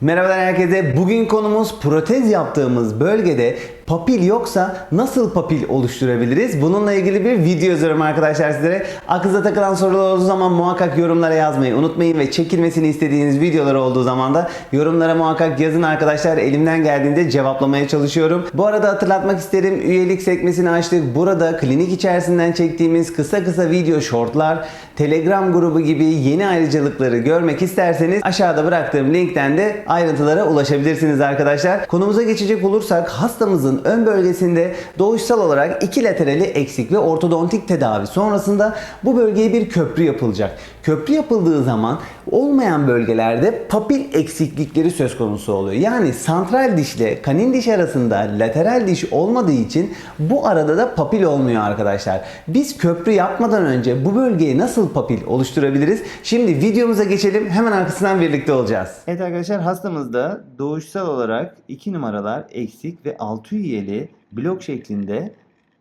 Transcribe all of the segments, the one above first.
Merhabalar herkese. Bugün konumuz protez yaptığımız bölgede papil yoksa nasıl papil oluşturabiliriz? Bununla ilgili bir video yazıyorum arkadaşlar sizlere. Aklınıza takılan sorular olduğu zaman muhakkak yorumlara yazmayı unutmayın ve çekilmesini istediğiniz videolar olduğu zaman da yorumlara muhakkak yazın arkadaşlar. Elimden geldiğinde cevaplamaya çalışıyorum. Bu arada hatırlatmak isterim. Üyelik sekmesini açtık. Burada klinik içerisinden çektiğimiz kısa kısa video shortlar, Telegram grubu gibi yeni ayrıcalıkları görmek isterseniz aşağıda bıraktığım linkten de ayrıntılara ulaşabilirsiniz arkadaşlar. Konumuza geçecek olursak hastamızın ön bölgesinde doğuşsal olarak iki laterali eksik ve ortodontik tedavi sonrasında bu bölgeye bir köprü yapılacak. Köprü yapıldığı zaman olmayan bölgelerde papil eksiklikleri söz konusu oluyor. Yani santral dişle kanin diş arasında lateral diş olmadığı için bu arada da papil olmuyor arkadaşlar. Biz köprü yapmadan önce bu bölgeye nasıl papil oluşturabiliriz? Şimdi videomuza geçelim. Hemen arkasından birlikte olacağız. Evet arkadaşlar hastamızda doğuşsal olarak 2 numaralar eksik ve 6 üyeli blok şeklinde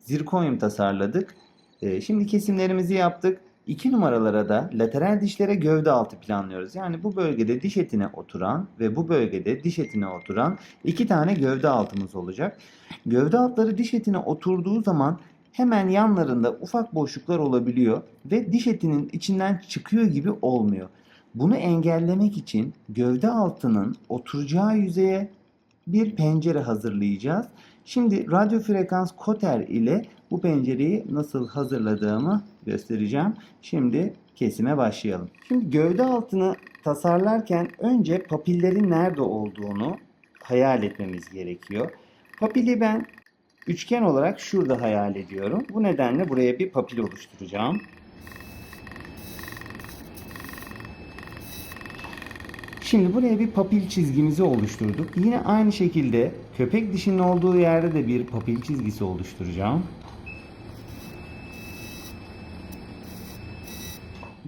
zirkonyum tasarladık. Ee, Şimdi kesimlerimizi yaptık. 2 numaralara da lateral dişlere gövde altı planlıyoruz. Yani bu bölgede diş etine oturan ve bu bölgede diş etine oturan iki tane gövde altımız olacak. Gövde altları diş etine oturduğu zaman hemen yanlarında ufak boşluklar olabiliyor ve diş etinin içinden çıkıyor gibi olmuyor. Bunu engellemek için gövde altının oturacağı yüzeye bir pencere hazırlayacağız. Şimdi radyo frekans koter ile bu pencereyi nasıl hazırladığımı göstereceğim. Şimdi kesime başlayalım. Şimdi gövde altını tasarlarken önce papillerin nerede olduğunu hayal etmemiz gerekiyor. Papili ben üçgen olarak şurada hayal ediyorum. Bu nedenle buraya bir papil oluşturacağım. Şimdi buraya bir papil çizgimizi oluşturduk. Yine aynı şekilde köpek dişinin olduğu yerde de bir papil çizgisi oluşturacağım.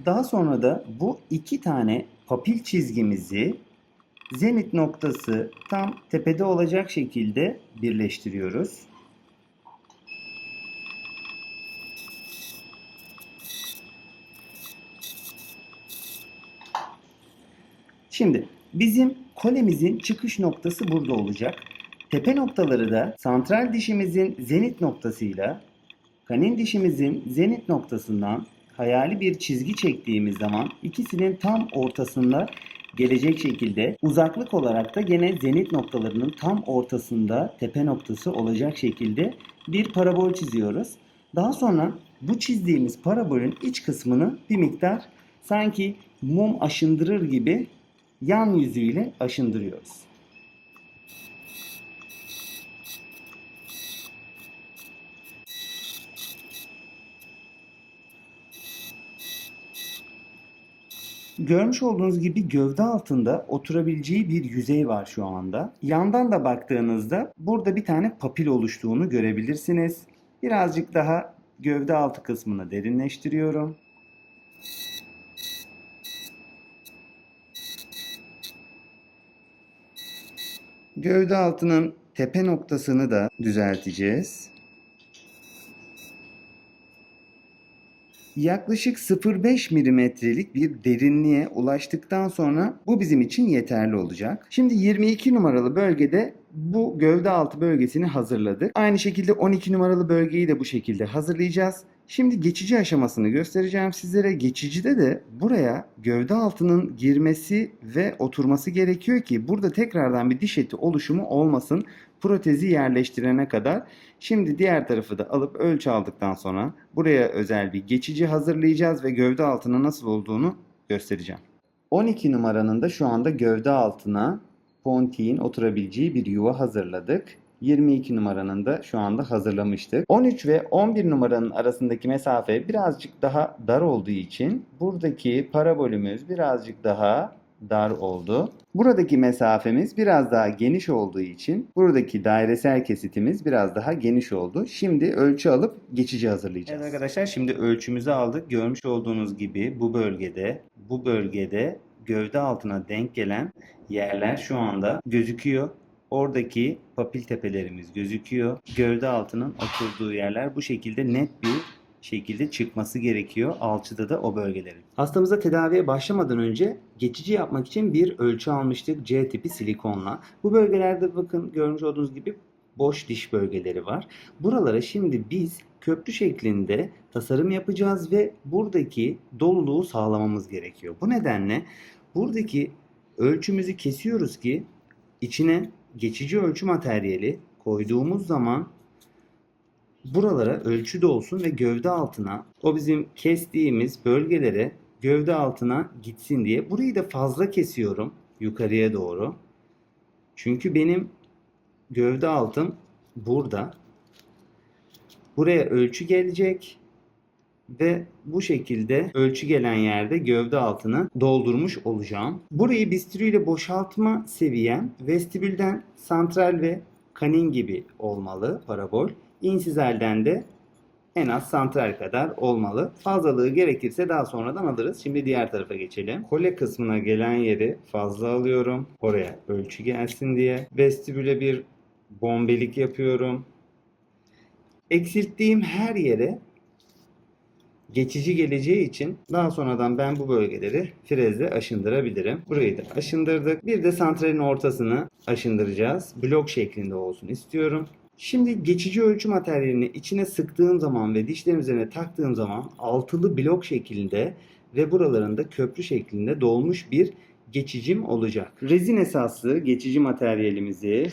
Daha sonra da bu iki tane papil çizgimizi zenit noktası tam tepede olacak şekilde birleştiriyoruz. Şimdi bizim kolemizin çıkış noktası burada olacak. Tepe noktaları da santral dişimizin zenit noktasıyla kanin dişimizin zenit noktasından hayali bir çizgi çektiğimiz zaman ikisinin tam ortasında gelecek şekilde uzaklık olarak da gene zenit noktalarının tam ortasında tepe noktası olacak şekilde bir parabol çiziyoruz. Daha sonra bu çizdiğimiz parabolün iç kısmını bir miktar sanki mum aşındırır gibi yan yüzüyle aşındırıyoruz. Görmüş olduğunuz gibi gövde altında oturabileceği bir yüzey var şu anda. Yandan da baktığınızda burada bir tane papil oluştuğunu görebilirsiniz. Birazcık daha gövde altı kısmını derinleştiriyorum. Gövde altının tepe noktasını da düzelteceğiz. Yaklaşık 0.5 milimetrelik bir derinliğe ulaştıktan sonra bu bizim için yeterli olacak. Şimdi 22 numaralı bölgede bu gövde altı bölgesini hazırladık. Aynı şekilde 12 numaralı bölgeyi de bu şekilde hazırlayacağız. Şimdi geçici aşamasını göstereceğim sizlere. Geçicide de buraya gövde altının girmesi ve oturması gerekiyor ki burada tekrardan bir diş eti oluşumu olmasın protezi yerleştirene kadar. Şimdi diğer tarafı da alıp ölçü aldıktan sonra buraya özel bir geçici hazırlayacağız ve gövde altına nasıl olduğunu göstereceğim. 12 numaranın da şu anda gövde altına pontiğin oturabileceği bir yuva hazırladık. 22 numaranın da şu anda hazırlamıştık. 13 ve 11 numaranın arasındaki mesafe birazcık daha dar olduğu için buradaki parabolümüz birazcık daha dar oldu. Buradaki mesafemiz biraz daha geniş olduğu için buradaki dairesel kesitimiz biraz daha geniş oldu. Şimdi ölçü alıp geçici hazırlayacağız. Evet arkadaşlar şimdi ölçümüzü aldık. Görmüş olduğunuz gibi bu bölgede bu bölgede gövde altına denk gelen yerler şu anda gözüküyor. Oradaki papil tepelerimiz gözüküyor. Gövde altının oturduğu yerler bu şekilde net bir şekilde çıkması gerekiyor alçıda da o bölgelerin. Hastamıza tedaviye başlamadan önce geçici yapmak için bir ölçü almıştık C tipi silikonla. Bu bölgelerde bakın görmüş olduğunuz gibi boş diş bölgeleri var. Buralara şimdi biz köprü şeklinde tasarım yapacağız ve buradaki doluluğu sağlamamız gerekiyor. Bu nedenle buradaki ölçümüzü kesiyoruz ki içine geçici ölçü materyali koyduğumuz zaman buralara ölçü de olsun ve gövde altına o bizim kestiğimiz bölgelere gövde altına gitsin diye. Burayı da fazla kesiyorum yukarıya doğru. Çünkü benim gövde altım burada. Buraya ölçü gelecek ve bu şekilde ölçü gelen yerde gövde altını doldurmuş olacağım. Burayı bisturi ile boşaltma seviyem vestibülden santral ve kanin gibi olmalı parabol. İnsizelden de en az santral kadar olmalı. Fazlalığı gerekirse daha sonradan alırız. Şimdi diğer tarafa geçelim. Kole kısmına gelen yeri fazla alıyorum. Oraya ölçü gelsin diye. Vestibüle bir bombelik yapıyorum. Eksilttiğim her yere geçici geleceği için daha sonradan ben bu bölgeleri frezle aşındırabilirim. Burayı da aşındırdık. Bir de santralin ortasını aşındıracağız. Blok şeklinde olsun istiyorum. Şimdi geçici ölçü materyalini içine sıktığım zaman ve dişlerin üzerine taktığım zaman altılı blok şeklinde ve buralarında köprü şeklinde dolmuş bir geçicim olacak. Rezin esaslı geçici materyalimizi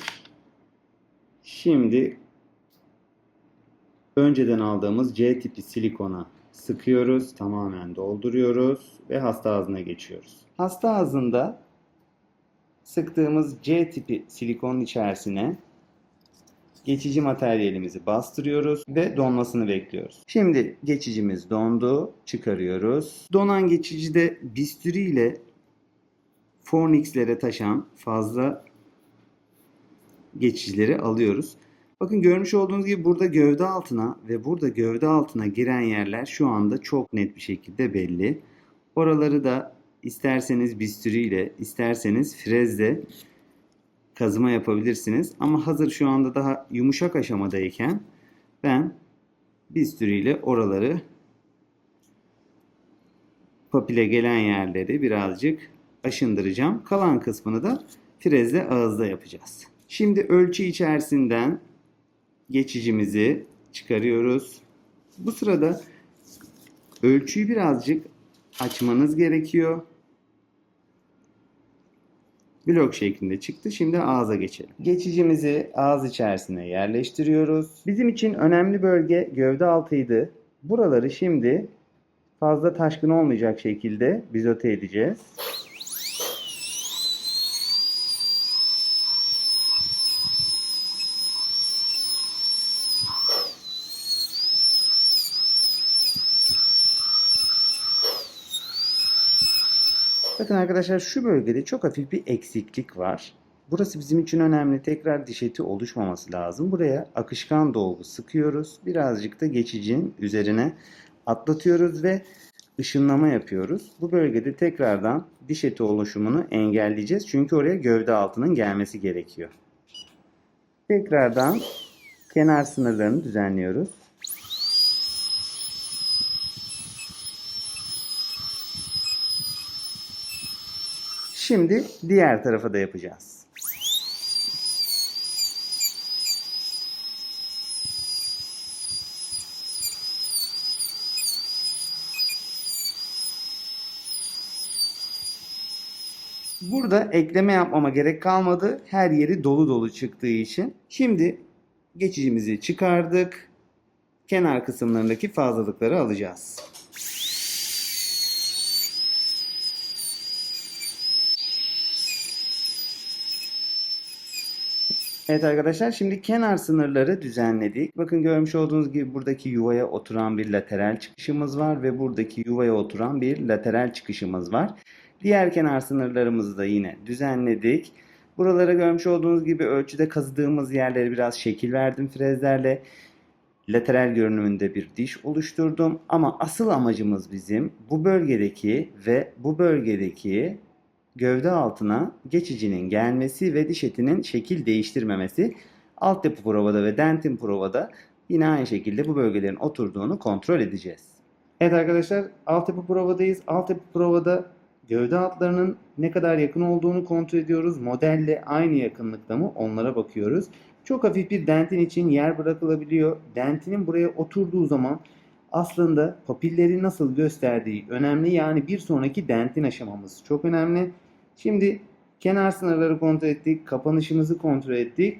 şimdi önceden aldığımız C tipi silikona sıkıyoruz, tamamen dolduruyoruz ve hasta ağzına geçiyoruz. Hasta ağzında sıktığımız C tipi silikonun içerisine geçici materyalimizi bastırıyoruz ve donmasını bekliyoruz. Şimdi geçicimiz dondu, çıkarıyoruz. Donan geçicide bisturi ile fornixlere taşan fazla geçicileri alıyoruz. Bakın görmüş olduğunuz gibi burada gövde altına ve burada gövde altına giren yerler şu anda çok net bir şekilde belli. Oraları da isterseniz bisturi ile isterseniz frezle kazıma yapabilirsiniz. Ama hazır şu anda daha yumuşak aşamadayken ben bisturi ile oraları papile gelen yerleri birazcık aşındıracağım. Kalan kısmını da frezle ağızda yapacağız. Şimdi ölçü içerisinden geçicimizi çıkarıyoruz. Bu sırada ölçüyü birazcık açmanız gerekiyor. Blok şeklinde çıktı. Şimdi ağza geçelim. Geçicimizi ağız içerisine yerleştiriyoruz. Bizim için önemli bölge gövde altıydı. Buraları şimdi fazla taşkın olmayacak şekilde bizote edeceğiz. Bakın arkadaşlar şu bölgede çok hafif bir eksiklik var. Burası bizim için önemli. Tekrar diş eti oluşmaması lazım. Buraya akışkan dolgu sıkıyoruz. Birazcık da geçicinin üzerine atlatıyoruz ve ışınlama yapıyoruz. Bu bölgede tekrardan diş eti oluşumunu engelleyeceğiz. Çünkü oraya gövde altının gelmesi gerekiyor. Tekrardan kenar sınırlarını düzenliyoruz. Şimdi diğer tarafa da yapacağız. Burada ekleme yapmama gerek kalmadı. Her yeri dolu dolu çıktığı için. Şimdi geçicimizi çıkardık. Kenar kısımlarındaki fazlalıkları alacağız. Evet arkadaşlar şimdi kenar sınırları düzenledik. Bakın görmüş olduğunuz gibi buradaki yuvaya oturan bir lateral çıkışımız var ve buradaki yuvaya oturan bir lateral çıkışımız var. Diğer kenar sınırlarımızı da yine düzenledik. Buralara görmüş olduğunuz gibi ölçüde kazıdığımız yerlere biraz şekil verdim frezlerle. Lateral görünümünde bir diş oluşturdum. Ama asıl amacımız bizim bu bölgedeki ve bu bölgedeki gövde altına geçicinin gelmesi ve diş etinin şekil değiştirmemesi. Alt yapı provada ve dentin provada Yine aynı şekilde bu bölgelerin oturduğunu kontrol edeceğiz. Evet arkadaşlar altyapı provadayız. Altyapı provada gövde altlarının ne kadar yakın olduğunu kontrol ediyoruz. Modelle aynı yakınlıkta mı onlara bakıyoruz. Çok hafif bir dentin için yer bırakılabiliyor. Dentinin buraya oturduğu zaman aslında papilleri nasıl gösterdiği önemli. Yani bir sonraki dentin aşamamız çok önemli. Şimdi kenar sınırları kontrol ettik. Kapanışımızı kontrol ettik.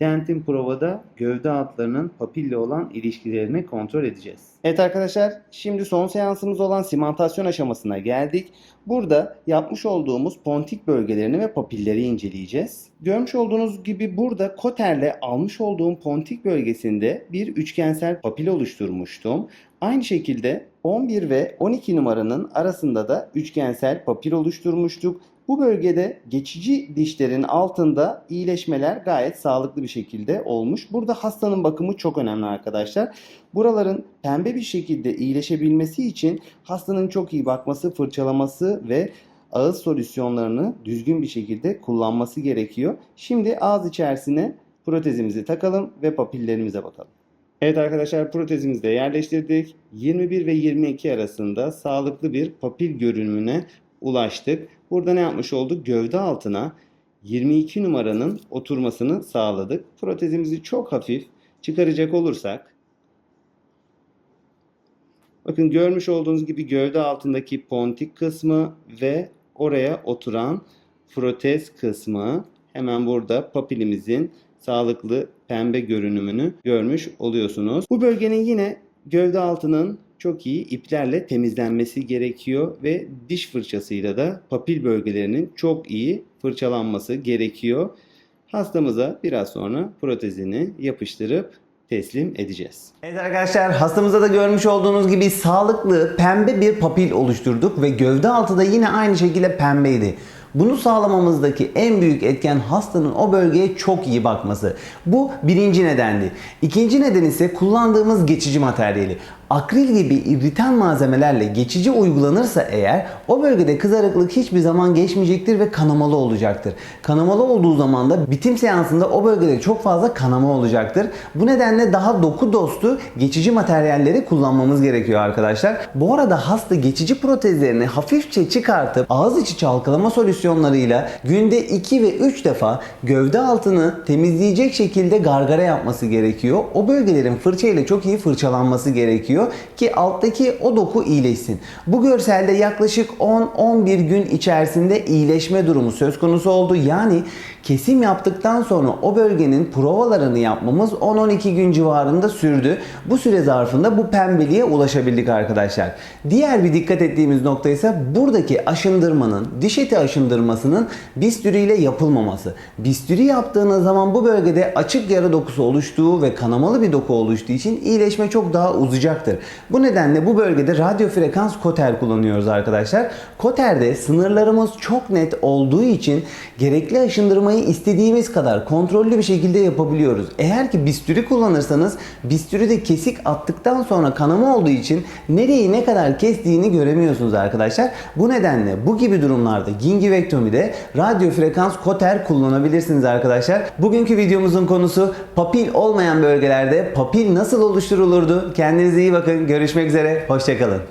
Dentin provada gövde altlarının papille olan ilişkilerini kontrol edeceğiz. Evet arkadaşlar şimdi son seansımız olan simantasyon aşamasına geldik. Burada yapmış olduğumuz pontik bölgelerini ve papilleri inceleyeceğiz. Görmüş olduğunuz gibi burada koterle almış olduğum pontik bölgesinde bir üçgensel papil oluşturmuştum. Aynı şekilde 11 ve 12 numaranın arasında da üçgensel papil oluşturmuştuk. Bu bölgede geçici dişlerin altında iyileşmeler gayet sağlıklı bir şekilde olmuş. Burada hastanın bakımı çok önemli arkadaşlar. Buraların pembe bir şekilde iyileşebilmesi için hastanın çok iyi bakması, fırçalaması ve ağız solüsyonlarını düzgün bir şekilde kullanması gerekiyor. Şimdi ağız içerisine protezimizi takalım ve papillerimize bakalım. Evet arkadaşlar protezimizi de yerleştirdik. 21 ve 22 arasında sağlıklı bir papil görünümüne ulaştık. Burada ne yapmış olduk? Gövde altına 22 numaranın oturmasını sağladık. Protezimizi çok hafif çıkaracak olursak bakın görmüş olduğunuz gibi gövde altındaki pontik kısmı ve oraya oturan protez kısmı hemen burada papilimizin sağlıklı pembe görünümünü görmüş oluyorsunuz. Bu bölgenin yine gövde altının çok iyi iplerle temizlenmesi gerekiyor ve diş fırçasıyla da papil bölgelerinin çok iyi fırçalanması gerekiyor. Hastamıza biraz sonra protezini yapıştırıp teslim edeceğiz. Evet arkadaşlar hastamızda da görmüş olduğunuz gibi sağlıklı pembe bir papil oluşturduk ve gövde altı da yine aynı şekilde pembeydi. Bunu sağlamamızdaki en büyük etken hastanın o bölgeye çok iyi bakması. Bu birinci nedendi. İkinci neden ise kullandığımız geçici materyali. Akril gibi irritan malzemelerle geçici uygulanırsa eğer o bölgede kızarıklık hiçbir zaman geçmeyecektir ve kanamalı olacaktır. Kanamalı olduğu zaman da bitim seansında o bölgede çok fazla kanama olacaktır. Bu nedenle daha doku dostu geçici materyalleri kullanmamız gerekiyor arkadaşlar. Bu arada hasta geçici protezlerini hafifçe çıkartıp ağız içi çalkalama solüsyonlarıyla günde 2 ve 3 defa gövde altını temizleyecek şekilde gargara yapması gerekiyor. O bölgelerin fırça ile çok iyi fırçalanması gerekiyor ki alttaki o doku iyileşsin. Bu görselde yaklaşık 10-11 gün içerisinde iyileşme durumu söz konusu oldu. Yani kesim yaptıktan sonra o bölgenin provalarını yapmamız 10-12 gün civarında sürdü. Bu süre zarfında bu pembeliğe ulaşabildik arkadaşlar. Diğer bir dikkat ettiğimiz nokta ise buradaki aşındırmanın, diş eti aşındırmasının bistüri ile yapılmaması. Bistüri yaptığınız zaman bu bölgede açık yara dokusu oluştuğu ve kanamalı bir doku oluştuğu için iyileşme çok daha uzayacaktır. Bu nedenle bu bölgede radyo frekans koter kullanıyoruz arkadaşlar. Koterde sınırlarımız çok net olduğu için gerekli aşındırmayı istediğimiz kadar kontrollü bir şekilde yapabiliyoruz. Eğer ki bistüri kullanırsanız bistüride kesik attıktan sonra kanama olduğu için nereyi ne kadar kestiğini göremiyorsunuz arkadaşlar. Bu nedenle bu gibi durumlarda gingivektomide radyo frekans koter kullanabilirsiniz arkadaşlar. Bugünkü videomuzun konusu papil olmayan bölgelerde papil nasıl oluşturulurdu? Kendinize iyi bakın. Görüşmek üzere. Hoşçakalın.